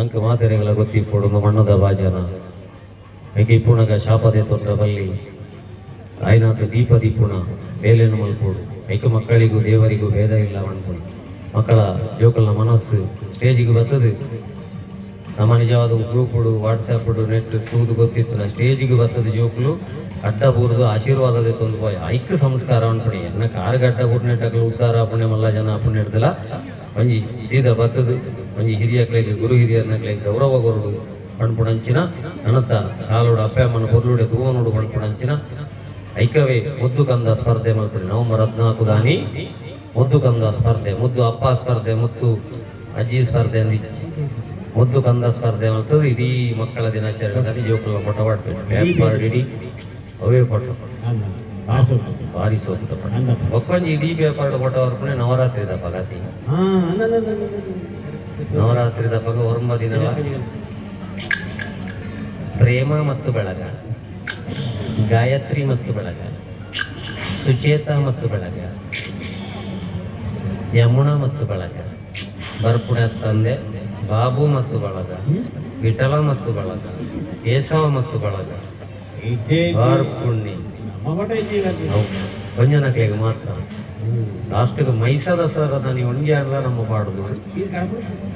ಅಂಕ ಮಾತೆರೆಗಳ ಗೊತ್ತಿಪ್ಪೊಡು ಮಣ್ಣದ ಭಾಜನ. ಹೇಗೆ ಇಪ್ಪುಣಗ ಶಾಪದೆ ತೊಂದ ಬಲ್ಲಿ. ಆಯ್ನಾಥ ದೀಪ ದೀಪುಣ ಮೇಲೇನು ಮಲ್ಪೋಡು. ಐಕ ಮಕ್ಕಳಿಗೂ ದೇವರಿಗೂ ಭೇದ ಇಲ್ಲ ಮಣ್ಣು. ಮಕ್ಕಳ ಜೋಕಲ್ನ ಮನಸ್ಸು ಸ್ಟೇಜಿಗೆ ಬರ್ತದೆ ನಮ್ಮ ನಿಜವಾದ ಗ್ರೂಪುಡು ವಾಟ್ಸಪ್ ನೆಟ್ ತೂದು ಗೊತ್ತಿತ್ತು ನಾ ಸ್ಟೇಜಿಗೆ ಬರ್ತದೆ ಜೋಕುಲು. ಅಡ್ಡ ಬೂರ್ದು ಆಶೀರ್ವಾದದ ತೊಂದು ಐಕ್ ಸಂಸ್ಕಾರ ಅನ್ಪಣಿ ಎನ್ನ ಕಾರ್ ಗಡ್ಡ ಬೂರ್ ನೆಟ್ಟಗಳು ಉದ್ದಾರ ಪುಣ್ಯ ಮಲ್ಲ ಜನ ಪುಣ್ಯ ಹಿಡ್ದಲ್ಲ ಒಂಜಿ ಸೀದ ಬತ್ತದು ಒಂಜಿ ಹಿರಿಯ ಕೈದು ಗುರು ಹಿರಿಯರನ್ನ ಕೈದು ಗೌರವ ಕೊರಡು. ಪಣ್ಪುಡಂಚಿನ ಅನಂತ ಕಾಲೋಡು ಅಪ್ಪಮ್ಮನ ಬೊರ್ಲುಡೆ ತೂವನೋಡು ಪಣ್ಪುಡಂಚಿನ ಐಕವೇ ಮುದ್ದು ಕಂದ ಸ್ಪರ್ಧೆ ಮಾಡ್ತಾರೆ. ನವಂಬರ್ ಹದಿನಾಲ್ಕು ದಾನಿ ಮುದ್ದು ಕಂದ ಸ್ಪರ್ಧೆ, ಮುದ್ದು ಅಪ್ಪ ಸ್ಪರ್ಧೆ, ಮುದ್ದು ಅಜ್ಜಿ ಸ್ಪರ್ಧೆ ಅಂದಿ. ಮುದ್ದು ಕಂದ ಸ್ಪರ್ಧೆ ಮಾಡ್ತದೆ. ಇಡೀ ಮಕ್ಕಳ ದಿನಾಚರಣೆ ಜೋಕುಲ ಪಟ್ಟ ಪಾಡ್ಬೇಕು ಇಡೀ ಅವೇ ಪಟ್ಟು ಭಾರಿ ಸೋತ ಒಕ್ಕೊಂಜಿ ಇಡೀ ಪೇಪರ್ ಫೋಟೋ ಹೊರಪಣೆ ನವರಾತ್ರಿ ದಪ್ಪ ಗತಿ ನವರಾತ್ರಿ ದಪ್ಪಗ ಒಂಬ ದಿನವ ಪ್ರೇಮ ಮತ್ತು ಬೆಳಗ ಗಾಯತ್ರಿ ಮತ್ತು ಬೆಳಗ ಸುಚೇತ ಮತ್ತು ಬೆಳಗ ಯಮುನಾ ಮತ್ತು ಬೆಳಗ ಬರ್ಪುಣ ತಂದೆ ಬಾಬು ಮತ್ತು ಬಳಗ ವಿಠಲ ಮತ್ತು ಬಳಗ ಕೇಶವ ಮತ್ತು ಬಳಗ ಬಾರ್ಪುಣ್ಣಿ ಕೊಂಜನಕ್ಲೆಗೆ ಮಾತ್ರ ಲಾಸ್ಟ್ಗೆ ಮೈಸೂರ ಸರದ ನೀವು ಒಂಜಿ ಅಲ್ಲ ನಮ್ಮ ಪಾಡುದು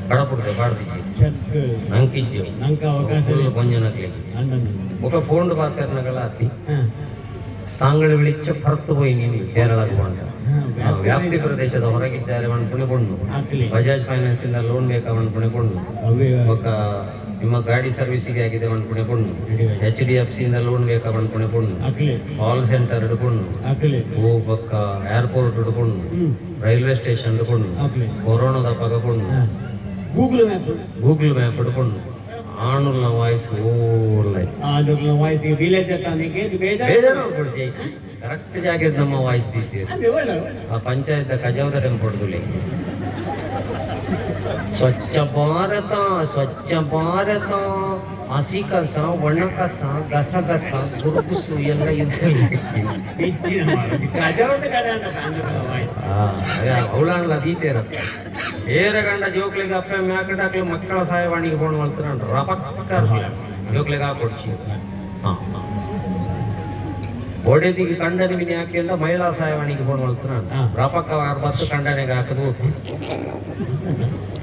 ಕಡಪುಡ್ದೆ ಪಾಡ್ದಿದ್ವಿ ನಂಕಿಜ್ಜು ನಂಗೆ ಅವಕಾಶ ಕೊಂಜನಕ್ಲೆಗೆ ఒక ఫోన్ పాత్రనగల అతి ತಾಂಗಳು ವಿಳಿಚ್ಚ ಪರ್ತು ಹೋಯಿ ನೀವು ಕೇರಳಕ್ಕೆ ಬಂದ ವ್ಯಾಪ್ತಿ ಪ್ರದೇಶದ ಹೊರಗಿದ್ದಾರೆ ಅನ್ಪುಣೆ ಕೊಂಡು ಆಗ್ಲಿ ಬಜಾಜ್ ಫೈನಾನ್ಸ್ ಇಂದ ಲೋನ್ ಬೇಕಾ ಅನ್ಪುಣೆ ಕೊಂಡು ಅವೇ ఒక ನಿಮ್ಮ ಗಾಡಿ ಸರ್ವಿಸಿಗೆ ಆಗಿದೆ ಅನ್ಪುಣೆ ಕೊಂಡು ಎಚ್ ಡಿ ಎಫ್ ಸಿ ಇಂದ ಲೋನ್ ಬೇಕಾ ಒಂದು ಕೊಂಡು ಆಗ್ಲಿ. ಕಾಲ್ ಸೆಂಟರ್ ಹಿಡ್ಕೊಂಡು ಓ ಪಕ್ಕ ಏರ್ಪೋರ್ಟ್ ಹಿಡ್ಕೊಂಡು ರೈಲ್ವೆ ಸ್ಟೇಷನ್ ಹಿಡ್ಕೊಂಡು ಕೊರೋನಾದ ಪಗಕೊಂಡು ಗೂಗಲ್ ಮ್ಯಾಪ್ ಗೂಗಲ್ ಮ್ಯಾಪ್ ಹಿಡ್ಕೊಂಡು ಆಣುಲ್ನ ವಾಯ್ಸ್ ಓಡ್ಲೈ ವಾಯ್ಸ್ ವಿಲೇಜ್ ಬೇಜಾರು. ಕೊಡ್ಜಿ ಕರೆಕ್ಟ್ ಜಾಗ ನಮ್ಮ ವಾಯ್ಸ್ ಒಳ್ಳೆ ಆ ಪಂಚಾಯತ್ ಕಜಾವದ ಟೆಂಪೊಡ್ದುಲೆ ಸ್ವಚ್ಛ ಭಾರತ ಸ್ವಚ್ಛ ಭಾರತ. ಹಸಿ ಕಸ ಒಣ ಕಸ ಗಸ ಗಸ ಗುರುಗುಸು ಎಲ್ಲ ಇದ್ದಲ್ಲಿ ಹೆಚ್ಚಿನ ಮಾಡೋದು ಕಜಾವಟ ಕಡೆ ಅಂತ ತಾಂಡಗಳ ವಾಯ್ಸ್ ಅವಳಾಣ್ಲ ದೀತೆ ಇರತ್ತೆ. ಏರ ಗಂಡ ಜೋಕ್ಲಿಗೆ ಅಪ್ಪ ಮ್ಯಾಕಡಾಕ್ಲಿ ಮಕ್ಕಳ ಸಹಾಯವಾಣಿಗೆ ಫೋನ್ ಮಾಡ್ತಾರ ರಪಕ್ಕ ಜೋಕ್ಲಿಗೆ ಹಾಕೊಡ್ಚಿ ಹಾ. ಒಡೆದಿಗೆ ಕಂಡನಿಗೆ ಹಾಕಿಲ್ಲ ಮಹಿಳಾ ಸಹಾಯವಾಣಿಗೆ ಫೋನ್ ಮಾಡ್ತಾರ ಹಾ. ರಪಕ್ಕ ಆರು ಬತ್ತು ಕಂಡನಿಗೆ ಹಾಕದು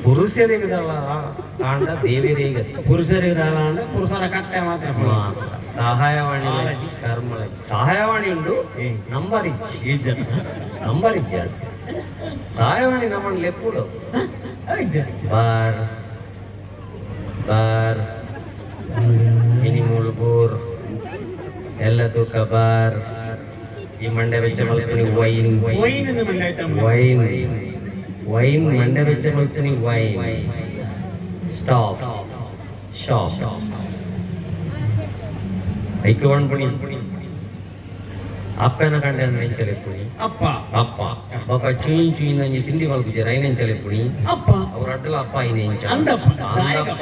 ಪುರುಷರಿಗದಲ್ಲ ಕಾಂಡ ದೇವಿರಿಗೆ ಪುರುಷರಿಗೆ ದಾನ ಅಂದ್ರೆ ಪುರುಷರ ಕಟ್ಟೆ ಮಾತ್ರ ಮಾತ್ರ ಸಹಾಯವಾಣಿ ಕರ್ಮ ಸಹಾಯವಾಣಿ ಉಂಡು ಏ. ನಂಬರ್ ಇಚ್ಚಿ ಇಜ್ಜತ್ ನಂಬರ್ ಇಜ್ಜ ಸಹಾಯವಾಣಿ ನಮ್ಮನ್ನು ಲೆಪ್ಪುಡು ಬಾರ್ ಬಾರ್ ಮಂಡೆ ವೆಚ್ಚ ಮಲ್ತೀನಿ ವೈನ್ ವೈನ್ ವೈನ್ ವೈನ್ ಮಂಡೆ ವೆಚ್ಚ ಮಲ್ತೀನಿ ವೈನ್ ಸ್ಟಾಪ್ ಶಾಪ್ ಐಕ್ಯವಾಣ್ ಪುಣಿ ಅಪ್ಪನ ಕಂಡ ನೆಂಚಲೆ ಪುಣಿ ಅಪ್ಪ ಅಪ್ಪ ಬಾಪ ಚುಯಿನ್ ಚುಯಿನ್ ಅಂಜಿ ಸಿಂಧಿ ಮಲ್ಪಿದ್ದಾರೆ ಐ ನೆಂಚಲೆ ಪುಣಿ ಅಪ್ಪ ಅವ್ರ ಅಡ್ಡಲ ಅಪ್ಪ ಐ ನೆಂಚ ಅಂದಪ್ಪ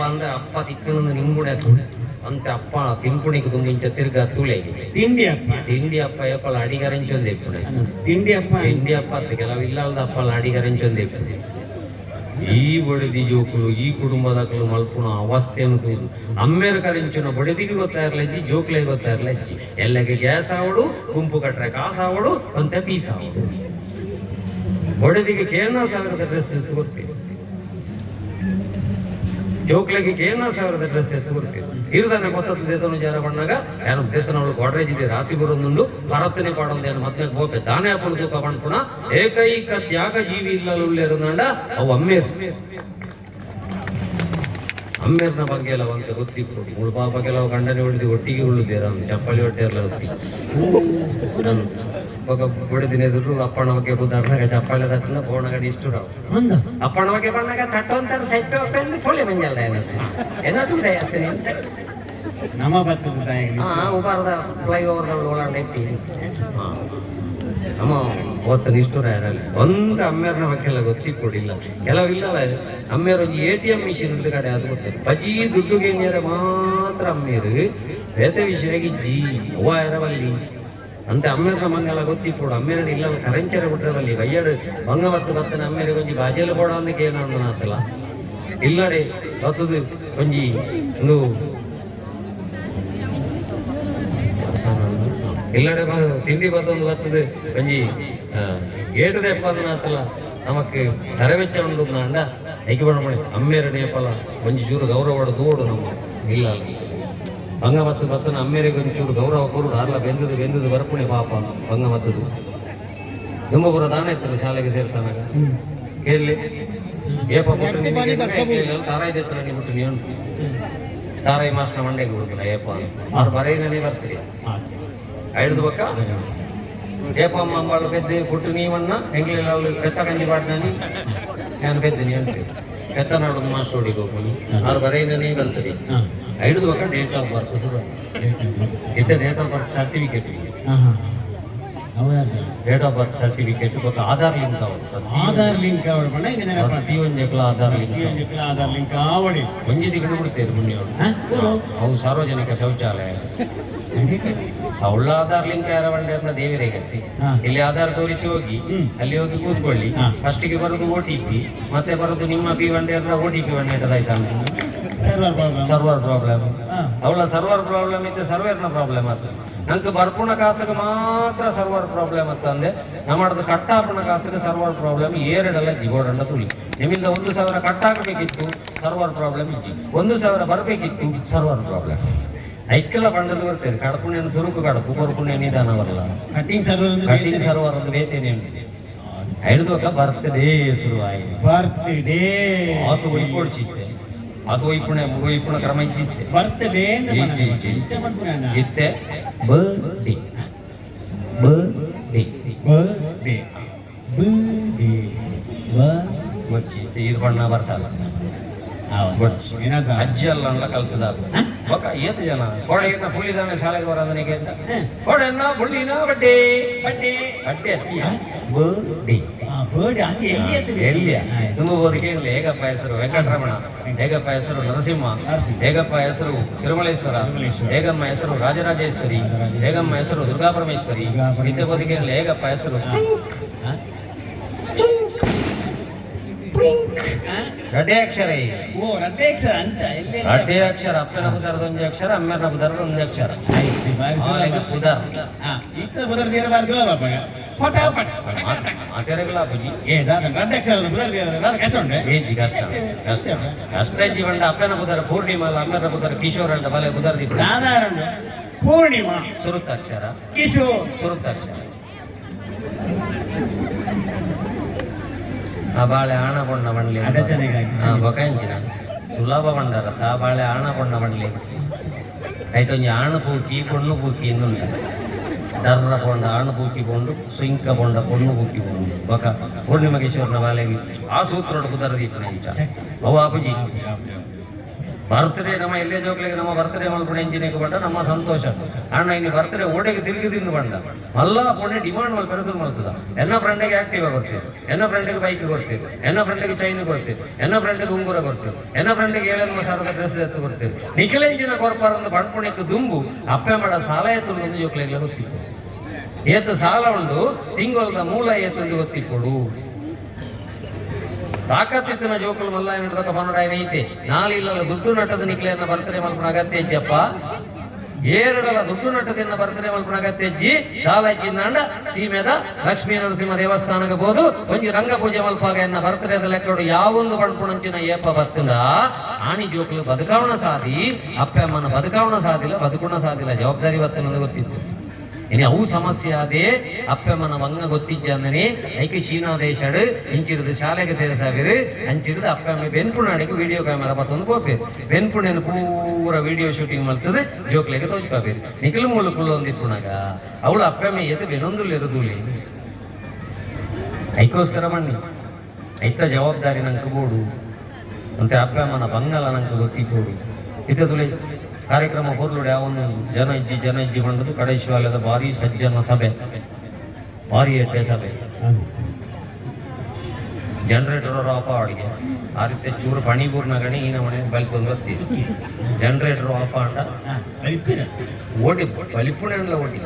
ಅಂದ ಅಪ್ಪ ತಿಕ್ಕನೊಂದು ನಿಂಗುಡೆ ಅಂತ ಅಪ್ಪ ತಿಂಪುಣಿಗೆ ದುಂಬಿಂಚ ತಿರ್ಗ ತುಳೆ ತಿಂಡಿ ಅಪ್ಪ ತಿಂಡಿ ಅಪ್ಪ ಎಪ್ಪಲ ಅಡಿಗರಿಂಚೊಂದು ಎಪ್ಪುಡೆ ತಿಂಡಿ ಅಪ್ಪ ತಿಂಡಿ ಅಪ್ಪ ಅಂತ ಕೆಲವು ಇಲ್ಲದ ಅಪ್ಪಲ ಅಡಿಗರಿಂಚೊಂದು ಎಪ್ಪುಡೆ ಈ ಬಡದಿ ಜೋಕುಲು ಈ ಕುಟುಂಬದಕ್ಕಲು ಮಲ್ಪುಣ ಅವಸ್ಥೆಯನ್ನು ತೂದು ಅಮ್ಮೇರ ಕರಿಂಚುನ ಬಡದಿಗೆ ಗೊತ್ತಾಯಿರ್ಲಜ್ಜಿ ಜೋಕ್ಲೆ ಗೊತ್ತಾಯಿರ್ಲಜ್ಜಿ ಎಲ್ಲಗೆ ಗ್ಯಾಸ್ ಆವಡು ಗುಂಪು ಕಟ್ರೆ ಕಾಸು ಆವಡು ಅಂತ ಪೀಸ್ ಆವಡು ಬಡದಿಗೆ ಕೇರಳ ಸಾವಿರದ ಡ್ರೆಸ್ ಕೊಡ್ತೀವಿ ಜೋಕ್ಲೆಗೆ ಕೇನ ಸಾವಿರದ ಡ್ರೆಸ್ ಎತ್ತು ಇರ್ದಾನೆ ಹೊಸದು ದೇತನು ಜಾರ ಬಣ್ಣಾಗ, ಯಾರು ದೇತನವಳು ಗೋಡ್ರೇಜ್ ಇದೆ, ರಾಶಿ ಬರೋದುಂಡು, ಭರತನೆ ಪಾಡೊಂದು ಏನು ಮತ್ತೆ ಗೋಪೆ ದಾನೆ ಹಾಕೊಂಡು ತೂಕ ಬಣ್ಣ ಏಕೈಕ ತ್ಯಾಗ ಜೀವಿ ಇಲ್ಲ ಅವು ಅಮ್ಮೇರ್. ಅಮ್ಮೇರ್ನ ಬಗ್ಗೆ ಎಲ್ಲ ಅಂತ ಗೊತ್ತಿತ್ತು ಮೂಳು ಪಾಪ ಕೆಲವು ಗಂಡನೆ ಹೊಡೆದು ಒಟ್ಟಿಗೆ ಉಳ್ಳುದೇರ ಒಂದು ಚಪ್ಪಾಳಿ ಹೊಟ್ಟೆ ಎಲ್ಲ ಹೊತ್ತಿ ನಾನು ಇವಾಗ ಹೊಡೆದಿನ ಎದುರು ಅಪ್ಪಣ ಬಗ್ಗೆ ಬುದ್ಧಾರ್ನಾಗ ಚಪ್ಪಾಳಿ ತಟ್ಟನ ಕಡೆ ಇಷ್ಟು ರಾವ್. ಅಪ್ಪಣ ಬಗ್ಗೆ ಬಣ್ಣಾಗ ತಟ್ಟೊಂತಾರ ಸೆಟ್ ಒಪ್ಪೆಂದು ಕೊಳೆ ಮಂಜಲ್ಲ ಏನದು? ಏನದು ನಮ್ಮ ಬರ್ತದೆ ಉಪಾರದ ಫ್ಲೈ ಓವರ್ದವಳು ಒಳಗಡೆ ನಮ್ಮ ಅವತ್ತು ಇಷ್ಟರ ಇರಲ್ಲ ಒಂದು ಅಮ್ಮೇರ್ನ ಬಗ್ಗೆಲ್ಲ ಗೊತ್ತಿ ಕೊಡಿಲ್ಲ. ಕೆಲವು ಇಲ್ಲವ ಅಮ್ಮೇರ್ ಒಂದು ಎ ಟಿ ಎಂ ಮಿಷಿನ್ ಉಂಟು ಕಡೆ ಅದು ಗೊತ್ತಿಲ್ಲ ಬಜಿ ದುಡ್ಡು ಗೆಣ್ಯರ ಮಾತ್ರ ಅಮ್ಮೇರು ಬೇತೆ ವಿಷಯವಾಗಿ ಜಿ, ಅವ್ವ ಇರವಲ್ಲಿ ಅಂತ ಅಮ್ಮೇರ್ನ ಮಂಗಲ ಗೊತ್ತಿ ಕೊಡು. ಅಮ್ಮೇರಡಿ ಇಲ್ಲ ಕರೆಂಚರ ಬಿಟ್ರವಲ್ಲಿ. ಬಲ್ಲಿ ಮಂಗ ಬತ್ತು ಬತ್ತನ ಅಮ್ಮೇರಿ ಒಂಜಿ ಬಾಜಲು ಕೊಡೋ ಅಂದಕ್ಕೆ ಏನೋ ಅಂದನಾತಲ್ಲ ಇಲ್ಲಡೆ ಬತ್ತದು ಒಂಜಿ, ಒಂದು ಇಲ್ಲಡೆ ಬಂದು ತಿಂಡಿ ಬತ್ತೊಂದು ಬರ್ತದೆ. ಒಂಜಿ ಗೇಟು ದೆಪ್ಪಂದು ಆತಲ್ಲ ನಮಕ್ ತರವೆಚ್ಚ ಉಂಡು ಅಂಡ ಐಕೆ ಬಣ್ಣ ಅಮ್ಮೇರ ನೇಪಲ ಒಂಜಿ ಚೂರು ಗೌರವ ದೂಡು ನಮ್ಮ ಇಲ್ಲ. ಬಂಗ ಮತ್ತು ಬತ್ತನ ಅಮ್ಮೇರಿಗೆ ಚೂರು ಗೌರವ ಕೊರುಡು ಅಲ್ಲ ಬೆಂದದು ಬೆಂದದು ಬರ್ಪುಣೆ ಪಾಪ ಬಂಗ ಮತ್ತದು ದುಂಬಪುರ ದಾನ ಇತ್ತು ಶಾಲೆಗೆ ಸೇರ್ಸನಾಗ ಕೇಳಲಿ. ಏಪ ಬಿಟ್ಟು ನಿನಗೆ ಕೇಳಿಲ್ಲ, ತಾರಾಯಿ ದೇತ್ರ ನೀವು ಬಿಟ್ಟು ನೀವು ತಾರಾಯಿ ಮಾಸ್ಟರ್ ಮಂಡೆಗೆ ಹುಡುಗಿಲ್ಲ ಏಪ ಅವ್ರು ಬರೆಯನೇ ಬರ್ತೀರಿ ಐದು ಬಕ್ಕ ಏಪಮ್ಮ ಅಂಬಾಳು ಪೆದ್ದೆ ಪುಟ್ಟು ನೀವನ್ನ ಹೆಂಗ್ಲಿಲ್ಲ ಅವಳು ಪೆತ್ತ ಕಂಜಿ ಪಾಡ್ನಾನಿ ನಾನು ಪೆದ್ದಿನಿ ಅಂತ ಪೆತ್ತ ನಾಡೋದು ಮಾಸ್ಟರ್ ಹುಡುಗಿ ಹೋಗ್ತೀನಿ ಅವ್ರು ಬರೆಯನೇ ಬರ್ತದೆ ಐದು ಬಕ್ಕ ಡೇಟ್ ಆಫ್ ಬರ್ತ್ ಸುರು ಇತ್ತೆ date of birth certificate date of birth certificate ಬೊಕ್ಕ ಆಧಾರ್ ಲಿಂಕ್ ಆಧಾರ್ ಲಿಂಕ್ ಅವಳು ಬಣ್ಣ ಹಿಂಗೆ ನೆನಪ ಪ್ರತಿಯೊಂದು ಜಗಳ ಆಧಾರ್ ಲಿಂಕ್ ಆಧಾರ್ ಲಿಂಕ್ ಆವಡಿ. ಒಂಜಿ ದಿಗಡು ಬಿಡ್ತೇವೆ ಮುನ್ನೆಯವರು ಅವು ಸಾರ್ವಜನಿಕ ಶೌಚಾಲಯ. ಅವಳ ಆಧಾರ್ ಲಿಂಕ್ ಯಾರ ಬಂಡೆ ದೇವರೇಗತ್ತಿ. ಇಲ್ಲಿ ಆಧಾರ್ ತೋರಿಸಿ ಹೋಗಿ ಅಲ್ಲಿ ಹೋಗಿ ಕೂತ್ಕೊಳ್ಳಿ. ಫಸ್ಟ್ ಫಸ್ಟಿಗೆ ಬರೋದು ಓ ಟಿ ಪಿ ಮತ್ತೆ ಬರೋದು ನಿಮ್ಮ ಪಿ ಬಂಡೆ ಅಂದ್ರೆ ಓ ಟಿ ಪಿ ಬಂಡೆ ಇಟ್ಟದಾಯ್ತಾ ಸರ್ವರ್ ಪ್ರಾಬ್ಲಮ್. ಅವಳ ಸರ್ವರ್ ಪ್ರಾಬ್ಲಮ್ ಇದ್ದ ಸರ್ವೇರ್ನ ಪ್ರಾಬ್ಲಮ್ ಆಯ್ತು ನಂಗೆ ಬರ್ಪುಣ ಕಾಸಿಗೆ ಮಾತ್ರ ಸರ್ವರ್ ಪ್ರಾಬ್ಲಮ್ ಅಂತಂದೆ ನಮ್ಮದು ಕಟ್ಟಾಪಣ ಕಾಸಿಗೆ ಸರ್ವರ್ ಪ್ರಾಬ್ಲಮ್ ಏರಡಲ್ಲ ಜಿಗೋಡಂಡ ತುಳಿ. ನಿಮ್ಮಿಂದ ಒಂದು ಸಾವಿರ ಕಟ್ಟಾಗಬೇಕಿತ್ತು ಸರ್ವರ್ ಪ್ರಾಬ್ಲಮ್ ಇಜ್ಜಿ. ಒಂದು ಸಾವಿರ ಬರಬೇಕಿತ್ತು ಸರ್ವರ್ ಪ್ರಾಬ್ಲಮ್ ಐಕ್ಕೆಲ್ಲ ಬಂಡದ ಬರ್ತೇವೆ ಕಡಪುಣ್ಯನ ಸುರುಕು ಕಡಪು ಬರ್ಪುಣ್ಯ ನಿಧಾನ ಬರಲ್ಲ ಕಟ್ಟಿಂಗ್ ಸರ್ವರ್ ಕಟ್ಟಿಂಗ್ ಸರ್ವರ್ ಅಂತ ಬೇತೇನೆ ಹಿಡಿದು ಐದು ಬರ್ತದೆ ಬರ್ತಡೇ ಆತು ಅದು ಒಯ್ಪುಣೆ ಒಯ್ಪುಣ ಕ್ರಮ ಇದ್ದಿತ್ತೆ ಬರ್ತದೆ ಅಂತ ಬ ಜಿ. ಬ. ಇತ್ತೆ ಬರ್ಡಿ ಬರ್ಡಿ ಬರ್ತ್ಡೇ ಬರ್ತ್ಡೇ ಬರ್ ಗೊಚ್ಚಿ ಇದು ಬಣ್ಣ ಬರ್ಸಲ್ಲ ಅಜ್ಜಿ ಅಲ್ಲ ಅಲ್ಲ ಕಲ್ತದ ಬಕ್ಕ ಏತ ಜನ? ಕೋಡೆ ಏತ ಪುಳ್ಳಿದಾನೆ ಶಾಲೆಗೆ ಬರೋದನಿಗೆ ಅಂತ. ಕೊಡೆನ್ನ ಪುಳ್ಳಿನ ಬಡ್ಡಿ. ಬಡ್ಡೆ. ಬಡ್ಡಿ ಅತ್ತಿ. ಬರ್ಡ್ ಅದು ಎಲ್ಲಿ ಎತ್ತಬೇಕು? ಎಲ್ಲಿಯ ಹೇಗಪ್ಪ ಹೆಸರು ವೆಂಕಟರಮಣ. ಹೇಗಪ್ಪ ಹೆಸರು ನರಸಿಂಹ. ಹೇಗಪ್ಪ ಹೆಸರು ತಿರುಮಲೇಶ್ವರ. ಹೇಗಮ್ಮ ಹೆಸರು ರಾಜರಾಜೇಶ್ವರಿ. ಹೇಗಮ್ಮ ಹೆಸರು ದುರ್ಗಾಪರಮೇಶ್ವರಿ. ನಿತ್ಯ ಬದುಕೇಳಿ ಹೇಗಪ್ಪ ಹೆಸರು? ಅಕ್ಷರ ಅಂತ? ಅಕ್ಷರ. ಅಪ್ಪನ ಬುಧರದ ಒಂದು ಅಕ್ಷರ ಅಮ್ಮನ ಬುಧರದ ಒಂದು ಅಕ್ಷರ. ಆಯ್ತು, ಬಾರಿ ಸುಲಭ. ಆಗ ಬುಧರ್ ಹಾ, ಇತ್ತ ಬದರ್ ತೀರ ಬಾರಿ ಸುಲಭ ಪಾಪ. ಪಟ ಪಟ ಪಟ ಪಟ. ಮಾತೆರೆಗಳ ಅಪ್ಪಜಿ ಏ ದಾದ ರಡ್ಡೇಕ್ಷರ ಬದರ್ ತೀರ ದಾದ ಕಷ್ಟ ಉಂಟೆ ಏಜಿ ಕಷ್ಟ ಕಷ್ಟ ಕಷ್ಟ ಇಜ್ಜಿ ಬಂಡ ಅಪ್ಪನ ಬುಧರ ಪೂರ್ಣಿಮಾ ಅಲ್ಲ ಅಮ್ಮನ ಬುಧರ ಕಿಶೋರ್ ಅಂಡ ಬಲೆ ಬುಧರ ದೀಪ ನಾದಾರಣ್ಣ ಪೂರ್ಣಿಮಾ ಸುರುತ್ತ ಅಕ್ಷರ ಕಿಶೋರ್ ಸುರುತ್ತ ಅಕ್ಷರ ಆ ಬಾಳೆ ಆಣ ಬಣ್ಣ ಬಣ್ಲಿ ಅಡಚಣೆಗಾಗಿ ಹಾ ಬೊಕಂಚಿನ ಸುಲಭ ಬಂಡರ ಆ ಬಾಳೆ ಆಣ ಬಣ್ಣ ಬಣ್ಲಿ ಐಟೊಂಜಿ ಆಣ ಪೂಕಿ ಪೊಣ್ಣು ಪೂಕಿ ಇನ್ನುಂಟ ಡರ್ರ ಪೊಂಡ ಆಣ ಪೂಕಿ ಪೊಂಡು ಸುಂಕ ಪೊಂಡ ಪೊಣ್ಣು ಪೂಕಿ ಪೊಂಡು ಬೊಕ ಪೂರ್ಣಿಮಕೇಶ್ವರನ ಬಾಲೆಗೆ ಆ ಸೂತ್ರೋಡು ಕುದರ ದೀಪನ ಈಚ ಅವ ಅಪಜಿ ಬರ್ತ್ಡೇ ನಮ್ಮ ಎಲ್ಲೇ ಜೋಕ್ಲಿಗೆ ನಮ್ಮ ಬರ್ತ್ಡೇ ಮಲ್ಪುಣ ಎಂಜಿನಿಗೆ ಬಂಡ ನಮ್ಮ ಸಂತೋಷ. ಅಣ್ಣ, ಇನ್ನು ಬರ್ತ್ಡೇ ಓಡೆಗೆ ತಿರುಗಿ ತಿಂದು ಬಂಡ ಮಲ್ಲ ಪುಣೆ ಡಿಮಾಂಡ್ ಮಲ್ ಪೆರಸರು ಮಲ್ಸದ. ಎನ್ನ ಫ್ರೆಂಡಿಗೆ ಆಕ್ಟಿವ್ ಕೊಡ್ತೀವಿ ಎನ್ನ ಫ್ರೆಂಡಿಗೆ ಬೈಕ್ ಕೊಡ್ತೀವಿ ಎನ್ನ ಫ್ರೆಂಡಿಗೆ ಚೈನ್ ಕೊಡ್ತೀವಿ ಎನ್ನ ಫ್ರೆಂಡಿಗೆ ಉಂಗುರ ಕೊಡ್ತೀವಿ ಎನ್ನ ಫ್ರೆಂಡಿಗೆ ಏಳೆಲ್ಲ ಸಾವಿರದ ಡ್ರೆಸ್ ಎತ್ತು ಕೊಡ್ತೀವಿ ನಿಖಿಲೆಂಜಿನ ಕೊರ್ಪಾರಂದು ಬಣ್ಪುಣಿಕ್ಕೆ ದುಂಬು ಅಪ್ಪೆ ಮಾಡ ಸಾಲ ಎತ್ತು ಒಂದು ಜೋಕ್ಲಿಗೆಲ್ಲ ಗೊತ್ತಿತ್ತು. ಏತು ಸಾಲ ಉಂಡು, ತಿಂಗಳದ ಮೂಲ ಎತ್ತಂದು ಗೊತ್ತಿಕೊಡು ತಾಕತ್ತಿತ್ತಿನ ಜೋಕುಲು ಮಲ್ಲಾಯ ನಡದಕ ಪನ್ನಡಾಯನ ಐತೆ. ನಾಳಿಲ್ಲಲ್ಲ ದುಡ್ಡು ನಟ್ಟದ ನಿಕ್ಲೆಯನ್ನ ಬರ್ತನೆ ಮಲ್ಪನ ಅಗತ್ಯ ಇಜ್ಜಪ್ಪ ಏರಡಲ ದುಡ್ಡು ನಟ್ಟದನ್ನ ಬರ್ತನೆ ಮಲ್ಪನ ಅಗತ್ಯ ಇಜ್ಜಿ ನಂಡ ಸೀಮೆದ ಲಕ್ಷ್ಮೀ ನರಸಿಂಹ ದೇವಸ್ಥಾನಕ್ಕೆ ಬೋದು ಒಂಜಿ ರಂಗ ಪೂಜೆ ಮಲ್ಪಾಗ ಎನ್ನ ಬರ್ತಡೇದ ಲೆಕ್ಕಡು ಯಾವೊಂದು ಬಣ್ಪುಣಂಚಿನ ಏಪ ಬತ್ತಿಲ್ಲ ಆಣಿ ಜೋಕುಲು ಬದುಕಾವಣ ಸಾಧಿ ಅಪ್ಪಮ್ಮನ ಬದುಕಾವಣ ಸಾಧಿಲ್ಲ, ಬದುಕುಣ ಸಾಧಿಲ್ಲ, ಜವಾಬ್ದಾರಿ ಬರ್ತನಂದು ಗೊತ್ತಿತ್ತು ಇനി ಅವು ಸಮಸ್ಯೆ ಆದೇ ಅಪ್ಪಮ್ಮನ ಮಂಗ ಗೊತ್ತಿಜ್ಜಂದನೆ ಐಕೆ ಚೀನಾ ದೇಶಡು ಇಂಚಿಡ್ದು ಶಾಲೆಗೆ ಅಂಚಿಡ್ದು ಅಪ್ಪಮ್ಮ ಬೆನ್ಪುಣಾಡಿಗೆ ವಿಡಿಯೋ ಕ್ಯಾಮರಾ ಬತ್ತೊಂದು ಕೋಪೇರು ಬೆನ್ಪುಣೆನ ಪೂರ ವಿಡಿಯೋ ಶೂಟಿಂಗ್ ಮಾಡ್ತದೆ, ಜೋಕ್ಲೆಗೆ ತೋಜ್ಪಾಪೇರು ನಿಖಿಲು ಮೂಲು ಕುಲ್ಲೊಂದಿಪ್ಪುಣಾಗ ಅವಳು ಅಪ್ಪಮ್ಮ ಎದ್ದು ಬೆನೊಂದುಲ್ ಇರುದುಲಿ ಐಕೋಸ್ಕರ ಬನ್ನಿ. ಐತ ಜವಾಬ್ದಾರಿ ನಂಗೆ ಬೋಡು. ಅಂತ ಅಪ್ಪಮ್ಮನ ಬಂಗಲ ನಂಗೆ ಗೊತ್ತಿಕ್ಕೋಡು ಇದ್ದದುಲೆ ಕಾರ್ಯಕ್ರಮ ಹೋದ್ಲೋಡಿ ಅವನು ಜನ ಇಜ್ಜಿ ಜನ ಇಜ್ಜಿ ಹೊಂಡದು ಕಡೆ ಶಿವಾಲಯದ ಭಾರಿ ಸಜ್ಜನ ಸಭೆ. ಭಾರಿ ಎಡ್ಡೆ ಸಭೆ. ಜನರೇಟರ್ ಆಫ್ ಅಡಿಗೆ ಆ ರೀತಿ ಚೂರು ಬಣಿಗೂರ್ ನಗಣಿ ಈ ನಮ್ಮನೆ ಬಲ್ಪದ ಬತ್ತಿ ಜನರೇಟರ್ ಆಫ್ ಅಂಡ ಓಡಿ ಬಲಿಪುಣೆ ಓಡಿ.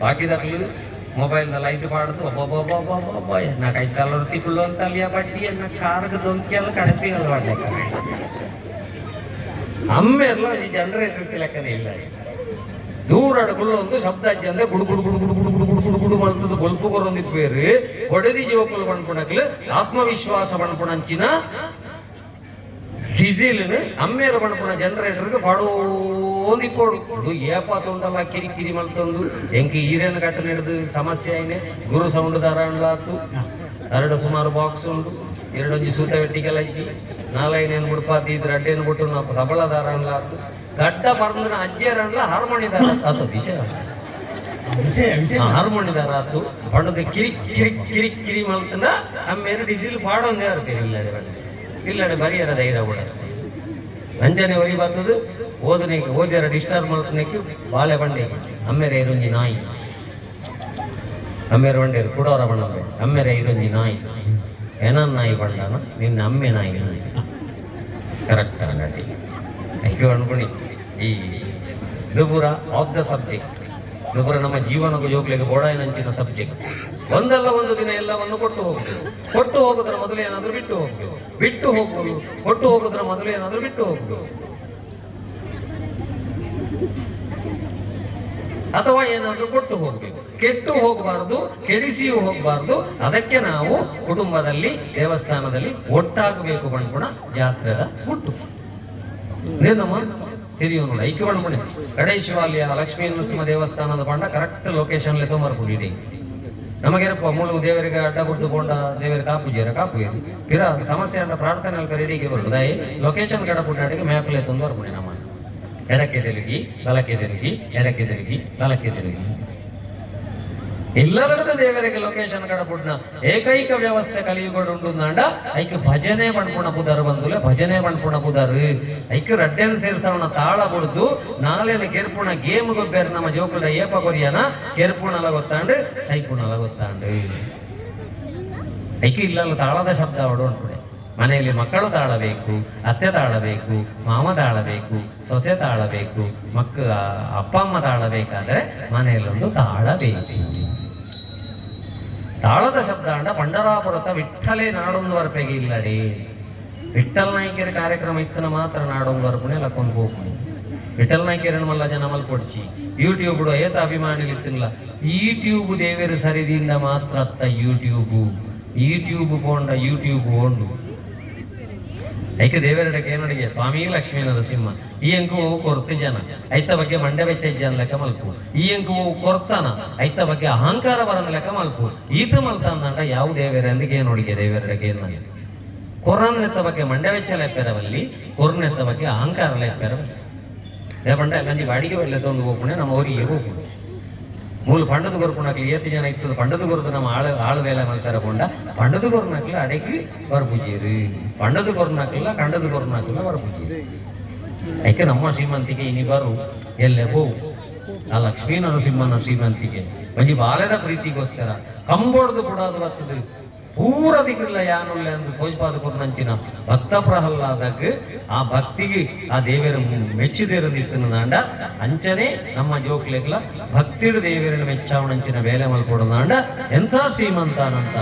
ಬಾಕಿದಾಗ್ಲು ಮೊಬೈಲ್ ಲೈಟ್ ಮಾಡುದು ಒಬ್ಬೊಬ್ಬ ನಾ ಕೈ ತಲರ್ತಿ ಕುಳ್ಳೋ ತಲಿಯ ಬಡ್ಡಿ ಅನ್ನ ಕಾರ್ಗದೊಂದು ಕೆಲ ಕಡಿಮೆ ಮಾಡ್ಲಿಕ್ಕೆ ಅಮ್ಮೆಲ್ಲ ಈ ಜನರೇಟರ್ ತಿಲಕನೇ ಇಲ್ಲ ದೂರ ಅಡುಗುಳ್ಳೊಂದು ಶಬ್ದ ಅಂದ್ರೆ ಗುಡು ಗುಡು ಗುಡು ಗುಡು ಗುಡು ಗುಡು ಗುಡು ಗುಡು ಗುಡು ಮಾಡ್ತದ ಬಲ್ಪು ಬರೋದಿದ್ ಬೇರೆ ಒಡೆದಿ ಜೀವಕಲ್ ಬಣ್ಪುಣಕ್ಲು ಆತ್ಮವಿಶ್ವಾಸ ಬಣ್ಪುಣಂಚಿನ ಡೀಸೆಲ್ ಅಮ್ಮೇರ ಬಣ್ಪುಣ ಜನರೇಟರ್ಗೆ ಪಾಡೋ ಒಂದಿಪ್ಪೋಡು ಇದು ಏಪಾ ತೊಂಡಲ್ಲ ಕಿರಿ ಕಿರಿ ಮಲ್ತೊಂದು. ಎಂಕಿ ಈರೇನು ಕಟ್ಟ ನಡೆದು ಸಮಸ್ಯೆ ಆಯ್ನೆ. ಗುರು ಸೌಂಡ್ ದಾರಾಂಡ್ಲಾತು ಎರಡು ಸುಮಾರು ಬಾಕ್ಸ್ ಉಂಟು. ಎರಡೊಂಜಿ ಸೂತ ವೆಟ್ಟಿಗೆಲ್ಲ ಇಜ್ಜಿ ನಾಲ್ಕೈನೇನು ಬಿಡ್ಪಾತಿ ಇದ್ರೆ ಅಡ್ಡೇನು ಬಿಟ್ಟು ನಾವು ಸಬಳ ದಾರಾಂಡ್ಲಾತು ಗಡ್ಡ ಪರಂದ್ರ ಅಜ್ಜಿಯರ ಅನ್ಲ ದಾರ ಆತು. ವಿಷಯ ಹಾರ್ಮೋನಿ ಆತು. ಬಣ್ಣದ ಕಿರಿ ಕಿರಿ ಕಿರಿ ಕಿರಿ ಮಲ್ತಂದ ಅಮ್ಮೇರು ಡೀಸೆಲ್ ಪಾಡೊಂದೇ ಇರ್ತೀವಿ ಇಲ್ಲಡೆ ಇಲ್ಲಡೆ ಬರಿಯರ ಧೈರ್ಯ ಕೂಡ. ಅಂಜನೆ ಒಲಿ ಬರ್ತದು. ಓದನೆ ಓದ್ಯಾರ ಡಿಸ್ಟರ್ಬ್ ಮಾಡ್ತಾನೆಕ್ಕೆ ಬಾಳೆ ಬಂಡೆ. ಅಮ್ಮೆರೆ ಇರುಂಜಿ ನಾಯಿ. ಅಮ್ಮೆರ ಬಂಡೇರು ಕುಡೋರ ಬಣ್ಣ ಅಮ್ಮೆರೆ ಇರುಂಜಿ ನಾಯಿ. ಏನನ್ ನಾಯಿ ಬಂಡನ ನಿನ್ನ ಅಮ್ಮೆ ನಾಯಿ ಕರೆಕ್ಟ್ ನಟಿ. ಐಕೆ ಅನ್ಕೊಣಿ ಈ ನುಬುರ ಆಫ್ ದ ಸಬ್ಜೆಕ್ಟ್ ನುಬುರ ನಮ್ಮ ಜೀವನಕ್ಕೂ ಯೋಗ್ಲಿಗೆ ಬೋಡಾಯನಂಚಿನ ಸಬ್ಜೆಕ್ಟ್ ಒಂದಲ್ಲ ಒಂದು ದಿನ ಎಲ್ಲವನ್ನು ಕೊಟ್ಟು ಹೋಗ್ಬೇಕು ಕೊಟ್ಟು ಹೋಗೋದ್ರ ಮೊದಲು ಏನಾದರೂ ಬಿಟ್ಟು ಹೋಗ್ಬೇಕು ಬಿಟ್ಟು ಹೋಗ್ಬೋದು ಕೊಟ್ಟು ಹೋಗೋದ್ರ ಮೊದಲು ಏನಾದರೂ ಬಿಟ್ಟು ಹೋಗ್ಬೇಕು ಅಥವಾ ಏನಾದರೂ ಕೊಟ್ಟು ಹೋಗ್ಬೇಕು ಕೆಟ್ಟು ಹೋಗಬಾರದು ಕೆಡಿಸಿಯೂ ಹೋಗಬಾರದು. ಅದಕ್ಕೆ ನಾವು ಕುಟುಂಬದಲ್ಲಿ, ದೇವಸ್ಥಾನದಲ್ಲಿ ಒಟ್ಟಾಗಬೇಕು ಬಣ್ಪುಣ ಜಾತ್ರೆದ ಹುಟ್ಟು. ನಮ್ಮ ತಿರಿಯೋಣ ಐಕ್ಯ ಬಣ್ಪುಣೆ ಕಡೆ ಶಿವಾಲಯ, ಲಕ್ಷ್ಮೀ ನರಸಿಂಹ ದೇವಸ್ಥಾನದ ಬಣ್ಣ ಕರೆಕ್ಟ್ ಲೊಕೇಶನ್ ತೊಂಬರ್ಕೊಂಡಿದೆ ನಮಗೇನಪ್ಪ, ಮುಳು ದೇವರಿಗೆ ಅಡ್ಡ ದೇವರಿಗೆ ಕಾಪು ಜೀರ, ಕಾಪು ಇದು ಪಿರ, ಸಮಸ್ಯೆ ಅಂತ ಪ್ರಾರ್ಥನೆ ಅಲ್ಕ ರೆಡಿಗೆ ದಯ ಲೊಕೇಶನ್ ಕಡ ಪುಟ್ಟಾಡಿಗೆ ಮ್ಯಾಪ್ಲೆ ತಂದು ಬರ್ಬಿಡಿ ನಮ್ಮ. ಎಡಕ್ಕೆ ತಿರುಗಿ ಬಲಕ್ಕೆ ತಿರುಗಿ, ಎಡಕ್ಕೆ ತಿರುಗಿ ಬಲಕ್ಕೆ ತಿರುಗಿ. ಎಲ್ಲರದ ದೇವರಿಗೆ ಲೊಕೇಶನ್ ಕಡ ಪುಟ್ನ ಏಕೈಕ ವ್ಯವಸ್ಥೆ ಕಲಿಯುಗೊಂಡು ನಾಂಡ, ಐಕ ಭಜನೆ ಮಣ್ಪುಣ ಪುದರ್ ಬಂದುಲೆ ಭಜನೆ ಮಣ್ಪುಣ ಪುದರ್ ಐಕ ರಡ್ಡೆನ್ ಸೇರ್ಸವನ ತಾಳ ಬುಡ್ದು ನಾಲೆನ ಕೆರ್ಪುಣ ಗೇಮ್ ಗೊಬ್ಬೆರ್ ನಮ್ಮ ಜೋಕುಲ ಏಪ ಕೊರಿಯನ ಕೆರ್ಪುಣಲ ಗೊತ್ತಾಂಡು ಸೈಪುಣಲ ಗೊತ್ತಾಂಡು ಐಕ ಇಲ್ಲಲ್ಲ ತಾಳದ ಶಬ್ದ ಅವಡು ಅನ್ಕೊಡೆ ಮನೆಯಲ್ಲಿ ಮಕ್ಕಳು ತಾಳಬೇಕು, ಅತ್ತೆ ತಾಳಬೇಕು, ಮಾಮ ತಾಳಬೇಕು, ಸೊಸೆ ತಾಳಬೇಕು, ಮಕ್ಕ, ಅಪ್ಪ, ಅಮ್ಮ ತಾಳಬೇಕಾದ್ರೆ ಮನೆಯಲ್ಲೊಂದು ತಾಳಬೇಕು. ತಾಳದ ಶಬ್ದ ಅಂಡ ಪಂಡರಾಪುರತ ವಿಠಲೇ ನಾಡೊಂದು ವರ್ಪೆಗೆ ಇಲ್ಲಡಿ. ವಿಠಲ್ ನಾಯ್ಕರ ಕಾರ್ಯಕ್ರಮ ಇತ್ತನ ಮಾತ್ರ ನಾಡೊಂದು ವರ್ಪಣೆ ಲಕ್ಕೊಂಡು ಹೋಗ್ಬೋದು ವಿಠಲ್ ನಾಯ್ಕರನ್ನು ಮಲ್ಲ ಜನ ಮಲ್ಪೊಡ್ಚಿ ಯೂಟ್ಯೂಬ್ ಏತ ಅಭಿಮಾನಿ ಇತ್ತಿಲ್ಲ. ಯೂಟ್ಯೂಬ್ ದೇವರು ಸರಿದಿಂದ ಮಾತ್ರ ಅತ್ತ ಯೂಟ್ಯೂಬ್ ಯೂಟ್ಯೂಬ್ ಕೊಂಡ ಯೂಟ್ಯೂಬ್ ಓಂಡು. ಐಕೆ ದೇವರಡಕ್ಕೆ ಅಡಿಗೆ? ಸ್ವಾಮಿ ಲಕ್ಷ್ಮೀ ನರಸಿಂಹ. ಈ ಅಂಕು ಹೋವು ಕೊರತೆ ಜನ. ಐತ ಬಗ್ಗೆ ಮಂಡ್ಯ ವೆಚ್ಚ ಜನ ಲೆಕ್ಕ ಮಲ್ಪು ಈ ಅಂಕು ಹೋವು ಕೊರ್ತಾನ. ಐತ ಬಗ್ಗೆ ಅಹಂಕಾರ ಬರಂದ ಲೆಕ್ಕ ಮಲ್ಪು ಈತ ಮಲ್ತ ಅಂದಾಗ ಯಾವ ದೇವರ? ಅಂದಿಗೆ ನೋಡಿಗೆ ದೇವರಡಕ್ಕೆ ಏನು ಕೊರನೆತ್ತ ಬಗ್ಗೆ ಮಂಡ್ಯ ವೆಚ್ಚ ಲೆಪ್ಪೆರವಲ್ಲಿ ಕೊರ್ನೆತ್ತ ಬಗ್ಗೆ ಅಹಂಕಾರ ಲೆಪ್ಪೆರವಲ್ಲಿ ಯಾಕಂದ್ರೆ ಅಲ್ಲಿ ಬಾಡಿಗೆ ತಂದು ಹೋಗ್ಪುಣೆ ನಮ್ಮ ಊರಿಗೆ ಹೋಗ್ಪುಣೆ ಮೂಲ ಪಂಡದ ಗೊರ್ಪುಣಕ್ಲಿ ಏತಿ ಜನ ಇತ್ತದ ಪಂಡದ ಗೊರದ ನಮ್ಮ ಆಳು ಆಳು ವೇಲೆ ಮಲ್ತಾರ ಕೊಂಡ ಪಂಡದ ಗೊರ್ನಕ್ಲ ಅಡಗಿ ಬರ್ಪೂಜೀರಿ ಪಂಡದ ಗೊರ್ನಕ್ಲ ಕಂಡದ ಗೊರ್ನಕ್ಲ ಬರ್ಪೂಜೀರಿ ಯಾಕೆ ನಮ್ಮ ಶ್ರೀಮಂತಿಗೆ ಇನಿ ಬರು ಎಲ್ಲೇ ಹೋವು ಆ ಲಕ್ಷ್ಮೀ ನರಸಿಂಹನ ಶ್ರೀಮಂತಿಗೆ ಒಂಜಿ ಬಾಲ್ಯದ ಪ್ರೀತಿಗೋಸ್ಕರ ಕಂಬೋಡ್ದು ಬಿಡೋದು ಬರ್ತದೆ പൂർവ്വതിക്കുള്ള യാനുള്ള ನಂಚಿನ ಭಕ್ತ ಭಕ್ತಪ್ರಹ್ಲಾದಕ್ಕೆ ಆ ಭಕ್ತಿಗೆ ಆ ದೇವರು ಮೆಚ್ಚಿದೇರು ನಾಂಡ. ಅಂಚನೆ ನಮ್ಮ ಜೋಕ್ಲೆಗ್ಲ ಭಕ್ತಿಡು ದೇವರನ್ನು ಮೆಚ್ಚಾವಣಂಚಿನ ವೇಲೆ ಮಲ್ಕೊಡದಾಂಡ ಎಂಥ ಶ್ರೀಮಂತಾನಂತ.